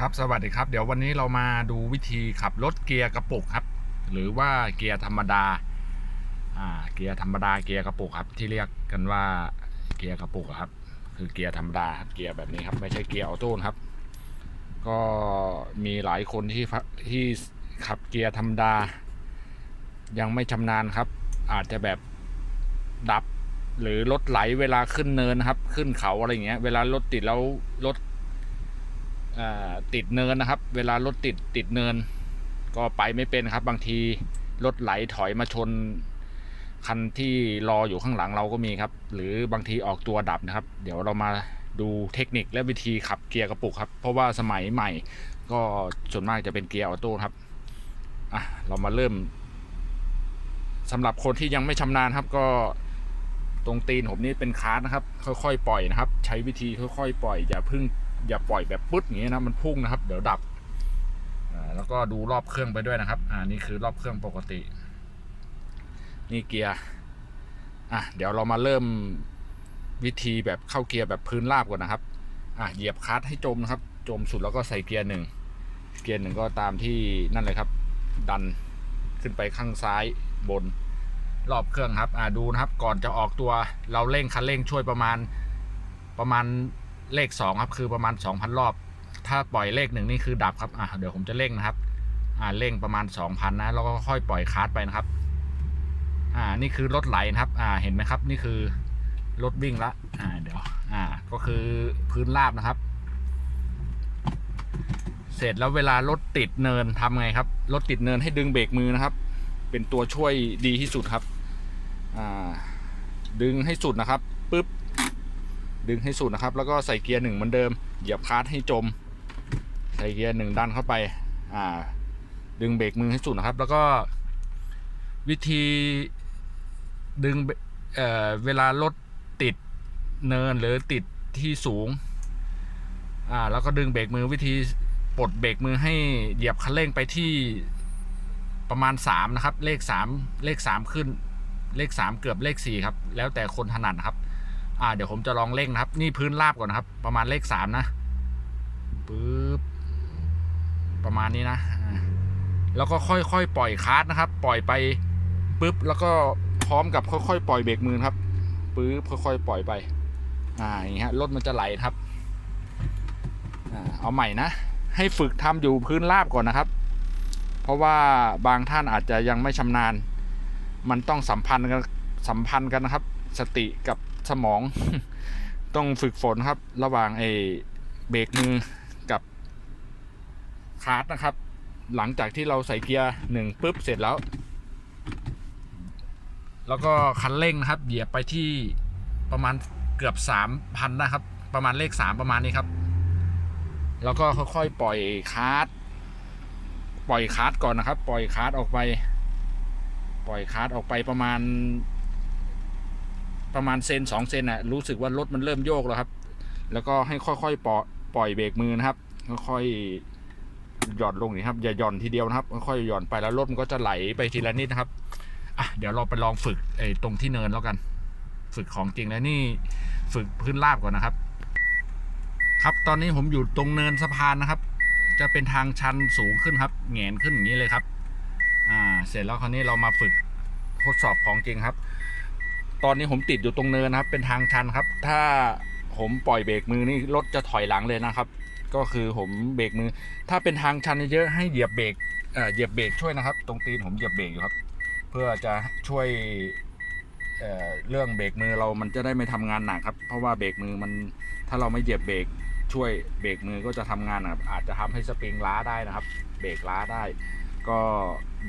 ครับสวัสดีครับ เดี๋ยววันนี้เรามาดูวิธีขับรถเกียร์กระปุกครับ หรือว่าเกียร์ธรรมดาอ่าเกียร์ธรรมดาเกียร์กระปุกครับ ที่เรียกกันว่าเกียร์กระปุกครับ คือเกียร์ธรรมดาครับเกียร์แบบนี้ครับไม่ใช่เกียร์ออโต้ครับ ก็มีหลายคนที่ที่ขับเกียร์ธรรมดา ยังไม่ชำนาญครับ อาจจะแบบดับหรือรถไหลเวลาขึ้นเนินครับ ขึ้นเขาอะไรเงี้ย เวลารถติดแล้วรถ ติดเนินนะครับ เวลารถติดติดเนิน ก็ไปไม่เป็นครับ บางทีรถไหลถอยมาชน คันที่รออยู่ข้างหลังเราก็มีครับ หรือบางทีออกตัวดับนะครับ เดี๋ยวเรามาดูเทคนิคและวิธีขับเกียร์กระปุกครับ เพราะว่าสมัยใหม่ ก็ส่วนมากจะเป็นเกียร์ออโต้ครับอะเรามาเริ่มสำหรับคนที่ยังไม่ชำนาญครับก็ตรงตีนผมนี่เป็นคาร์นะครับ ค่อยๆปล่อยนะครับ ใช้วิธีค่อยๆปล่อยอย่าพึ่ง อย่าปล่อยแบบปึ๊ดอย่างนี้นะมันพุ่งนะครับ เดี๋ยวดับแล้วก็ดูรอบเครื่องไปด้วยนะครับ อ่านี่คือรอบเครื่องปกติ นี่เกียร์อะเดี๋ยวเรามาเริ่มวิธีแบบเข้าเกียร์แบบพื้นราบก่อนนะครับ อะเหยียบคลัตช์ให้จมนะครับ จมสุดแล้วก็ใส่เกียร์หนึ่งเกียร์หนึ่งก็ตามที่นั่นเลยครับ ดันขึ้นไปข้างซ้ายบนรอบเครื่องครับ อ่าดูนะครับ ก่อนจะออกตัวเราเร่งคันเร่งช่วยประมาณประมาณ เลขสองครับ คือประมาณสองพันรอบ ถ้าปล่อยเลขหนึ่งนี่คือดับครับอะเดี๋ยวผมจะเร่งนะครับ อ่าเร่งประมาณสองพันนะแล้วก็ค่อยปล่อยคาร์ดไปนะครับ อ่านี่คือรถไหลนะครับ อ่าเห็นไหมครับ นี่คือรถวิ่งละอ่าเดี๋ยว อ่า ก็คือพื้นราบนะครับ เสร็จแล้วเวลารถติดเนินทำไงครับรถติดเนินให้ดึงเบรกมือนะครับ เป็นตัวช่วยดีที่สุดครับ อ่า ดึงให้สุดนะครับปึ๊บ ดึงให้สุดนะครับ แล้วก็ใส่เกียร์หนึ่งเหมือนเดิม เหยียบคลัตช์ให้จม ใส่เกียร์หนึ่งดันเข้าไป อ่า ดึงเบรกมือให้สุดนะครับ แล้วก็วิธีดึงเอ่อเวลารถติดเนินหรือติดที่สูง อ่า แล้วก็ดึงเบรกมือวิธีปลดเบรกมือให้เหยียบคันเร่งไปที่ประมาณสามนะครับ เลขสามเลขสามขึ้น เลขสามเกือบเลขสี่ครับ แล้วแต่คนถนัดครับ อ่าเดี๋ยวผมจะลองเร่งนะครับ นี่พื้นราบก่อนนะครับ ประมาณเลขสามนะปึ๊บประมาณนี้นะแล้วก็ค่อยๆปล่อยคาร์ดนะครับ ปล่อยไปปึ๊บแล้วก็พร้อมกับค่อยๆปล่อยเบรกมือครับปึ๊บค่อยๆปล่อยไปอ่าอย่างนี้ฮะรถมันจะไหลครับอ่าเอาใหม่นะ ให้ฝึกทำอยู่พื้นราบก่อนนะครับ เพราะว่าบางท่านอาจจะยังไม่ชำนาญ มันต้องสัมพันธ์กันสัมพันธ์กันนะครับ สติกับ สมอง ต้องฝึกฝนครับ ระหว่างไอ้เบรกมือกับคาร์ดนะครับ หลังจากที่เราใส่เกียร์หนึ่งปุ๊บเสร็จแล้ว แล้วก็คันเร่งนะครับ เหยียบไปที่ประมาณเกือบสามพันนะครับ ประมาณเลขสามประมาณนี้ครับ แล้วก็ค่อยๆปล่อยคาร์ดปล่อยคาร์ดก่อนนะครับ ปล่อยคาร์ดออกไป ปล่อยคาร์ดออกไปประมาณ ประมาณเซนสองเซนน่ะรู้สึกว่ารถมันเริ่มโยกแล้วครับ แล้วก็ให้ค่อยๆปล่อยปล่อยเบรกมือนะครับค่อยๆหย่อนลงนี่ครับ อย่าหย่อนทีเดียวนะครับค่อยๆหย่อนไปแล้วรถมันก็จะไหลไปทีละนิดนะครับอะเดี๋ยวเราไปลองฝึกไอ้ตรงที่เนินแล้วกัน ฝึกของจริงแล้วนี่ฝึกพื้นราบก่อนนะครับ ครับตอนนี้ผมอยู่ตรงเนินสะพานนะครับ จะเป็นทางชันสูงขึ้นครับแงนขึ้นอย่างนี้เลยครับ อ่า เสร็จแล้วคราวนี้เรามาฝึกทดสอบของจริงครับ ตอนนี้ผมติดอยู่ตรงเนินนะครับ เป็นทางชันครับ ถ้าผมปล่อยเบรกมือนี่รถจะถอยหลังเลยนะครับ ก็คือผมเบรกมือ ถ้าเป็นทางชันเยอะๆให้เหยียบเบรกเเหยียบเบรกช่วยนะครับ ตรงตีนผมเหยียบเบรกอยู่ครับ เพื่อจะช่วยเเรื่องเบรกมือเรามันจะได้ไม่ทำงานหนักครับ เพราะว่าเบรกมือมันถ้าเราไม่เหยียบเบรกช่วยเบรกมือก็จะทำงานนะครับอาจจะทำให้สปริงล้าได้นะครับ เบรกล้าได้ ก็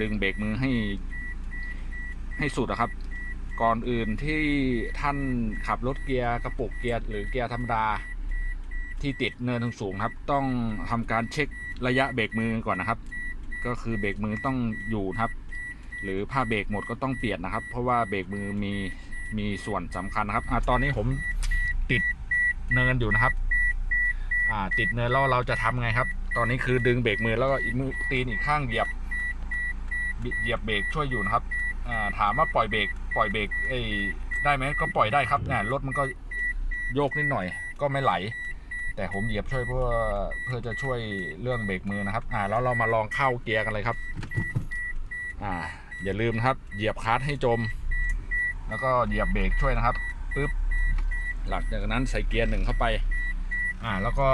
ดึงเบรกมือให้ ให้สุดนะครับ ก่อนอื่นที่ท่านขับรถเกียร์กระปุกเกียร์หรือเกียร์ธรรมดา ที่ติดเนินสูงครับ ต้องทำการเช็คระยะเบรกมือก่อนนะครับ ก็คือเบรกมือต้องอยู่ครับ หรือผ้าเบรกหมดก็ต้องเปลี่ยนนะครับ เพราะว่าเบรกมือมีมีส่วนสำคัญนะครับอตอนนี้ผมติดเนินอยู่นะครับติดเนินแล้วเราจะทำไงครับ ตอนนี้คือดึงเบรกมือแล้วก็อีกมือตีนอีกข้างเหยียบเหยียบเบรกช่วยอยู่นะครับ ถามว่าปล่อยเบรกปล่อยเบรกเอ้ได้ไหมก็ปล่อยได้ครับเนี่ยรถมันก็โยกนิดหน่อย ก็ไม่ไหล แต่ผมเหยียบช่วยเพื่อเพื่อจะช่วยเรื่องเบรกมือนะครับ อ่าแล้วเรามาลองเข้าเกียร์กันเลยครับ อ่า อย่าลืมนะครับเหยียบคลัตช์ให้จม แล้วก็เหยียบเบรกช่วยนะครับปึ๊บหลังจากนั้นใส่เกียร์หนึ่งเข้าไป อ่าแล้วก็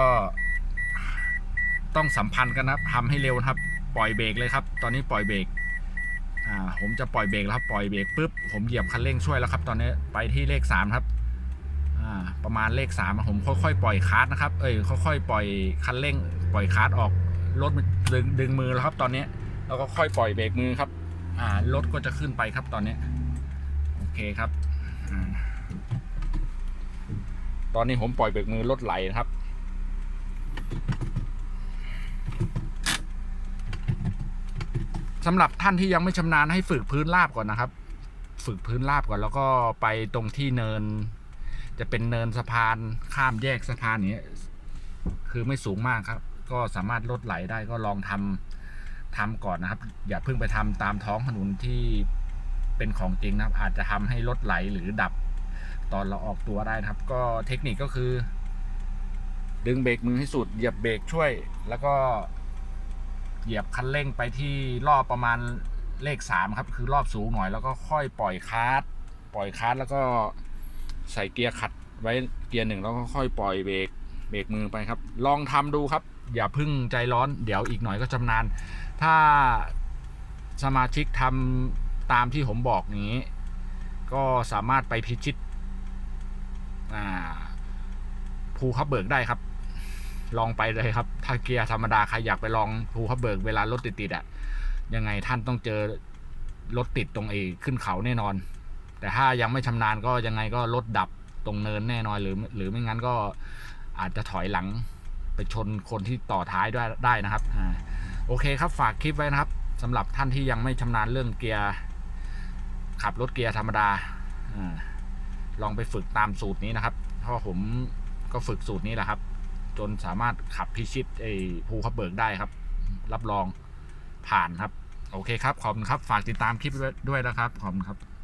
ต้องสัมพันธ์กันนะครับทำให้เร็วนะครับ ปล่อยเบรกเลยครับ ตอนนี้ปล่อยเบรก อ่าผมจะปล่อยเบรกแล้วครับปล่อยเบรกปุ๊บผมเหยียบคันเร่งช่วยแล้วครับ ตอนนี้ไปที่เลขสามครับอ่าประมาณเลขสามผมค่อยๆปล่อยคลัตช์นะครับเอ้ยค่อยๆปล่อยคันเร่ง ปล่อยคลัตช์ออกรถมันดึงดึงมือแล้วครับ ตอนนี้แล้วก็ค่อยปล่อยเบรกมือครับอ่ารถก็จะขึ้นไปครับตอนนี้โอเคครับอตอนนี้ผมปล่อยเบรกมือรถไหลนะครับ สำหรับท่านที่ยังไม่ชำนาญให้ฝึกพื้นราบก่อนนะครับ ฝึกพื้นราบก่อนแล้วก็ไปตรงที่เนิน จะเป็นเนินสะพานข้ามแยกสะพานนี้คือไม่สูงมากครับ ก็สามารถลดไหลได้ก็ลองทำทำก่อนนะครับ อย่าเพิ่งไปทำตามท้องถนนที่เป็นของจริงนะครับ อาจจะทำให้รถไหลหรือดับตอนเราออกตัวได้นะครับ ก็เทคนิคก็คือ ดึงเบรกมือให้สุดเหยียบเบรกช่วย แล้วก็ เหยียบคันเร่งไปที่รอบประมาณเลขสามครับ คือรอบสูงหน่อยแล้วก็ค่อยปล่อยคลัสปล่อยคลัสแล้วก็ใส่เกียร์ขัดไว้เกียร์หนึ่งแล้วก็ค่อยปล่อยเบรกเบรกมือไปครับ ลองทำดูครับ อย่าพึ่งใจร้อนเดี๋ยวอีกหน่อยก็ชำนาญถ้าสมาชิกทำตามที่ผมบอกนี้ ก็สามารถไปพิชิตภูขับเบิกได้ครับ ลองไปเลยครับ ถ้าเกียร์ธรรมดาใครอยากไปลองภูขับเบิกเวลารถติดๆอะ่ะยังไงท่านต้องเจอรถติดตรงเอขึ้นเขาแน่นอน แต่ถ้ายังไม่ชำนาญก็ยังไงก็รถดับตรงเนินแน่นอนหรือหรือไม่งั้นก็อาจจะถอยหลังไปชนคนที่ต่อท้ายด้วยได้นะครับอ่าโอเคครับฝากคลิปไว้นะครับสำหรับท่านที่ยังไม่ชำนาญเรื่องเกียร์ขับรถเกียร์ธรรมดาอาลองไปฝึกตามสูตรนี้นะครับเพราะผมก็ฝึกสูตรนี้แหละครับ จนสามารถขับพิชิตไอ้ภูขับเบิกได้ครับ รับรองผ่านครับ โอเคครับ ขอบคุณครับ ฝากติดตามคลิปด้วยนะครับ ขอบคุณครับ